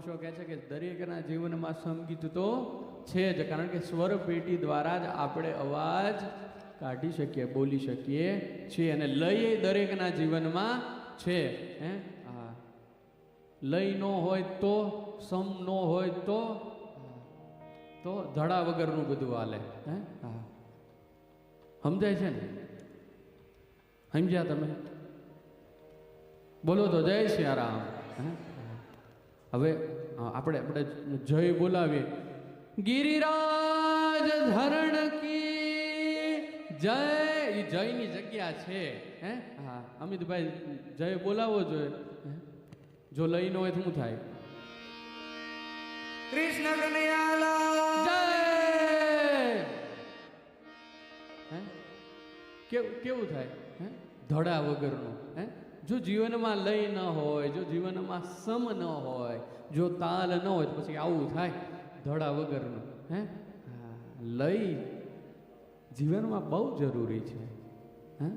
મહાપુરુષો કહે છે કે દરેકના જીવનમાં સંગીત તો છે જ, કારણ કે સ્વર પેટી દ્વારા જ આપણે અવાજ કાઢી શકીએ, બોલી શકીએ છીએ અને લય દરેકના જીવનમાં છે, હે? હા લય ન હોય તો, સમ ન હોય તો તો ધડા વગરનું બધું હાલે, હે? હા સમજાય છે ને? સમજ્યા તમે? બોલો તો જય સિયારામ હે? હવે આપણે આપણે જય બોલાવીએ. ગિરિરાજ ધરણ કી જય એ જયની જગ્યા છે હે? હા અમિતભાઈ જય બોલાવવો જોઈએ? જો લઈ ન હોય તો શું થાય? કૃષ્ણ કનૈયાલા જય! હે? કેવું કેવું થાય? હે? ધડા વગરનું હે? જો જીવનમાં લય ન હોય જો જીવનમાં સમ ન હોય જો તાલ ન હોય તો પછી આવું થાય ધડા વગરનું હે? લય જીવનમાં બહુ જરૂરી છે હા?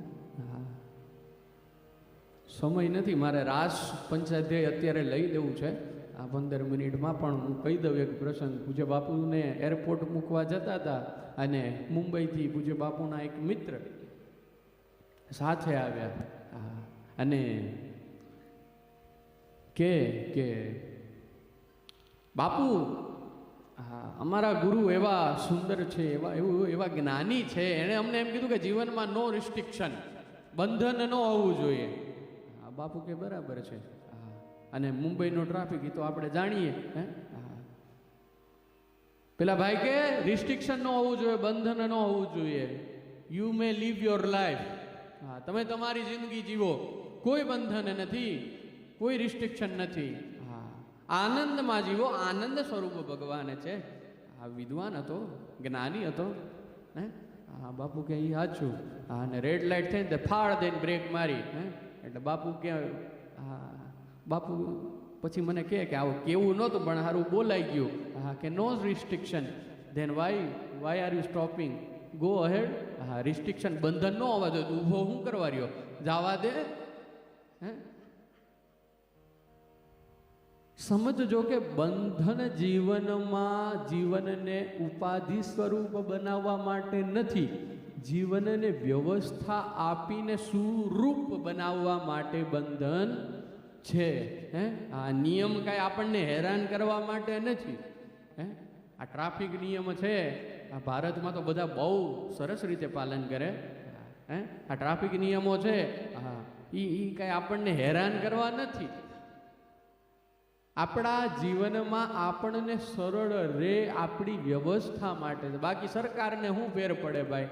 સમય નથી મારે રાસ પંચાધ્યાય અત્યારે લઈ લેવું છે. આ પંદર મિનિટમાં પણ હું કહી દઉં એક પ્રસંગ. પૂજ્ય બાપુને એરપોર્ટ મૂકવા જતા હતા અને મુંબઈથી પૂજ્ય બાપુના એક મિત્ર સાથે આવ્યા. હા, અને કે કે બાપુ અમારા ગુરુ એવા સુંદર છે, એવા, એવું, એવા જ્ઞાની છે. એણે અમને એમ કીધું કે જીવનમાં નો રિસ્ટ્રિક્શન બંધન ન હોવું જોઈએ. હા બાપુ કે બરાબર છે. અને મુંબઈનો ટ્રાફિક એ તો આપણે જાણીએ, હા? પેલા ભાઈ કે રિસ્ટ્રિક્શન ન હોવું જોઈએ, બંધન ન હોવું જોઈએ. You may live your life હા, તમે તમારી જિંદગી જીવો. કોઈ બંધન નથી, કોઈ રિસ્ટ્રિક્શન નથી. હા, આનંદમાં જીવો. આનંદ સ્વરૂપ ભગવાન છે. આ વિદ્વાન હતો, જ્ઞાની હતો. હે? હા, બાપુ કે એ સાચું. હા, અને રેડ લાઇટ થઈને તે ફાળ દઈને બ્રેક મારી. હે? એટલે બાપુ કે, હા, બાપુ પછી મને કહે કે, આવું કેવું નહોતું, પણ સારું બોલાઈ ગયું. હા, કે no restriction then why why are you stopping go ahead હા રિસ્ટ્રિક્શન બંધન ન હોવા જોઈએ ઊભો શું કરવા રહ્યો? જવા દે. હે? સમજજો કે બંધન જીવનમાં જીવનને ઉપાધિ સ્વરૂપ બનાવવા માટે નથી. જીવનને વ્યવસ્થા આપીને સુરૂપ બનાવવા માટે બંધન છે. હે? આ નિયમ કાંઈ આપણને હેરાન કરવા માટે નથી. હે? આ ટ્રાફિક નિયમ છે. આ ભારતમાં તો બધા બહુ સરસ રીતે પાલન કરે. હે? આ ટ્રાફિક નિયમો છે. હા. એ એ કાંઈ આપણને હેરાન કરવા નથી. આપણા જીવનમાં આપણને સરળ રે આપણી વ્યવસ્થા માટે. બાકી સરકારને શું ફેર પડે ભાઈ?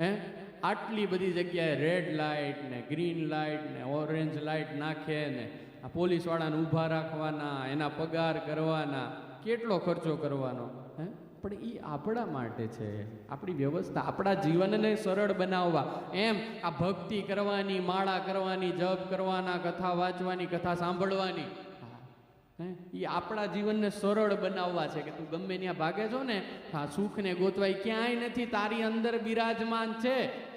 હે? આટલી બધી જગ્યાએ રેડ લાઇટ ને ગ્રીન લાઇટ ને ઓરેન્જ લાઇટ નાખે ને આ પોલીસવાળાને ઊભા રાખવાના, એના પગાર કરવાના, કેટલો ખર્ચો કરવાનો? હે? પણ એ આપણા માટે છે. આપણી વ્યવસ્થા, આપણા જીવનને સરળ બનાવવા. એમ આ ભક્તિ કરવાની, માળા કરવાની, જપ કરવાના, કથા વાંચવાની, કથા સાંભળવાની. એ આપણા જીવનને સરળ બનાવવા છે કે તું ગમે ત્યાં ભાગે છો ને, હા, સુખને ગોતવાય ક્યાંય નથી, તારી અંદર બિરાજમાન છે.